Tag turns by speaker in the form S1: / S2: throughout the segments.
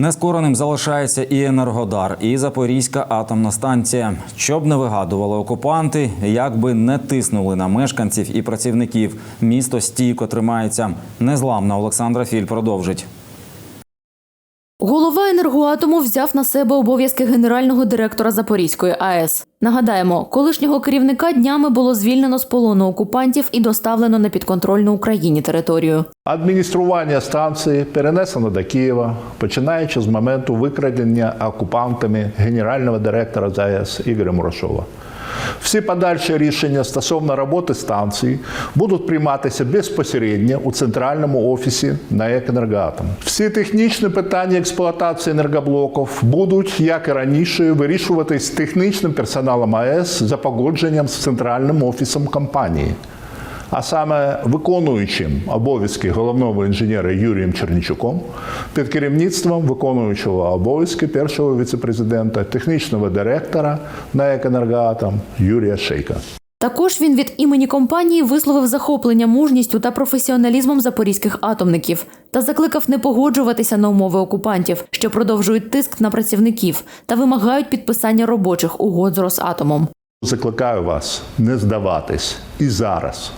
S1: Нескореним залишається і Енергодар, і Запорізька атомна станція. Щоб не вигадували окупанти, як би не тиснули на мешканців і працівників, місто стійко тримається. Незламна Олександра Філь продовжить.
S2: Голова енергоатому взяв на себе обов'язки генерального директора Запорізької АЕС. Нагадаємо, колишнього керівника днями було звільнено з полону окупантів і доставлено на підконтрольну Україні територію.
S3: Адміністрування станції перенесено до Києва, починаючи з моменту викрадення окупантами генерального директора ЗАЕС Ігоря Мурашова. Всі подальші рішення стосовно роботи станції будуть прийматися безпосередньо у центральному офісі НАЕК «Енергоатом». Всі технічні питання експлуатації енергоблоків будуть, як і раніше, вирішуватись технічним персоналом АЕС за погодженням з центральним офісом компанії а саме виконуючим обов'язки головного інженера Юрієм Чернічуком під керівництвом виконуючого обов'язки першого віцепрезидента, технічного директора на «Екенергоатом» Юрія Шейка.
S2: Також він від імені компанії висловив захоплення мужністю та професіоналізмом запорізьких атомників та закликав не погоджуватися на умови окупантів, що продовжують тиск на працівників та вимагають підписання робочих угод з Росатомом.
S3: Закликаю вас не здаватись і зараз.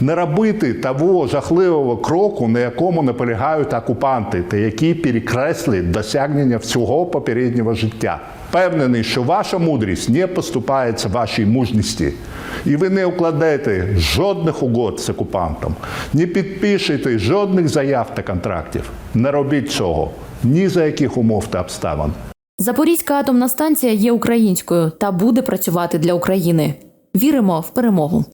S3: Не робити того жахливого кроку, на якому наполягають окупанти, та які перекреслять досягнення всього попереднього життя. Впевнений, що ваша мудрість не поступається вашій мужності, і ви не укладете жодних угод з окупантом, не підпишете жодних заяв та контрактів. Не робіть цього ні за яких умов та обставин.
S2: Запорізька атомна станція є українською та буде працювати для України. Віримо в перемогу.